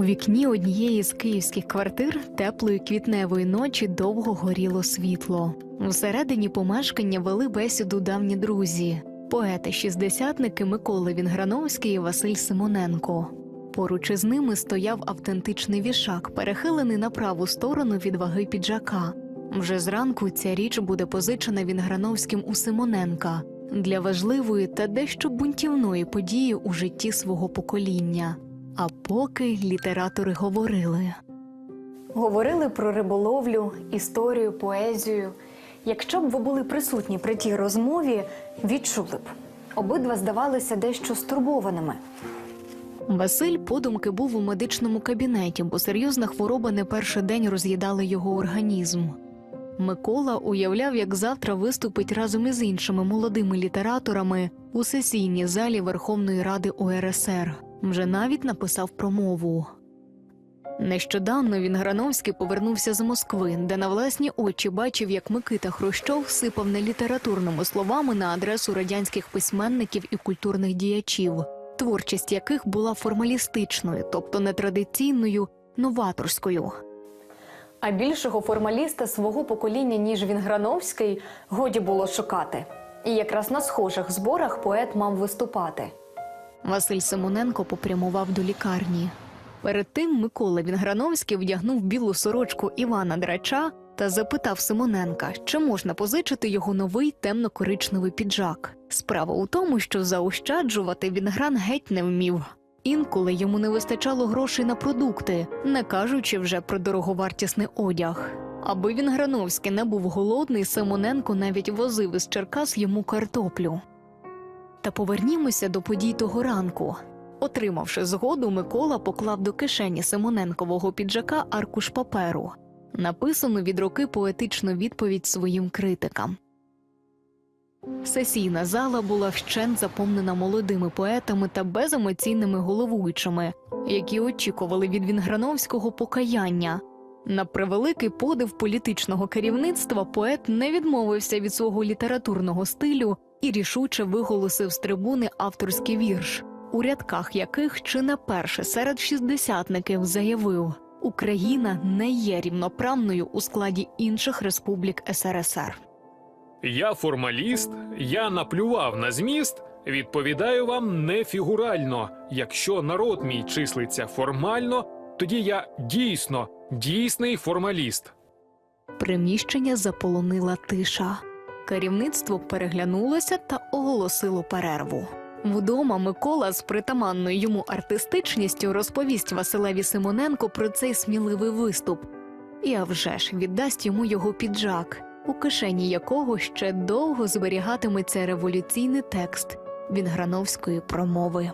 У вікні однієї з київських квартир теплої квітневої ночі довго горіло світло. Всередині помешкання вели бесіду давні друзі, поети-шістдесятники Микола Вінграновський і Василь Симоненко. Поруч із ними стояв автентичний вішак, перехилений на праву сторону від ваги піджака. Вже зранку ця річ буде позичена Вінграновським у Симоненка для важливої та дещо бунтівної події у житті свого покоління. А поки літератори говорили. Говорили про риболовлю, історію, поезію. Якщо б ви були присутні при тій розмові, відчули б. Обидва здавалися дещо стурбованими. Василь подумки був у медичному кабінеті, бо серйозна хвороба не перший день роз'їдала його організм. Микола уявляв, як завтра виступить разом із іншими молодими літераторами у сесійній залі Верховної Ради УРСР. Вже навіть написав промову. Нещодавно він Грановський повернувся з Москви, де на власні очі бачив, як Микита Хрущов сипав нелітературними словами на адресу радянських письменників і культурних діячів, творчість яких була формалістичною, тобто нетрадиційною, новаторською. А більшого формаліста свого покоління, ніж він Грановський, годі було шукати. І якраз на схожих зборах поет мав виступати. Василь Симоненко попрямував до лікарні. Перед тим Микола Вінграновський вдягнув білу сорочку Івана Драча та запитав Симоненка, чи можна позичити його новий темно-коричневий піджак. Справа у тому, що заощаджувати Вінгран геть не вмів. Інколи йому не вистачало грошей на продукти, не кажучи вже про дороговартісний одяг. Аби Вінграновський не був голодний, Симоненко навіть возив із Черкас йому картоплю. Та повернімося до подій того ранку. Отримавши згоду, Микола поклав до кишені Симоненкового піджака аркуш паперу, написану від руки поетичну відповідь своїм критикам. Сесійна зала була вщент заповнена молодими поетами та беземоційними головуючими, які очікували від Вінграновського покаяння. На превеликий подив політичного керівництва поет не відмовився від свого літературного стилю і рішуче виголосив з трибуни авторський вірш, у рядках яких чи не перше серед шістдесятників заявив: Україна не є рівноправною у складі інших республік СРСР. Я формаліст, я наплював на зміст. Відповідаю вам не фігурально. Якщо народ мій числиться формально, тоді я дійсно дійсний формаліст. Приміщення заполонила тиша. Керівництво переглянулося та оголосило перерву. Вдома Микола з притаманною йому артистичністю розповість Василеві Симоненко про цей сміливий виступ. І а вже ж віддасть йому його піджак, у кишені якого ще довго зберігатиметься революційний текст Вінграновської промови.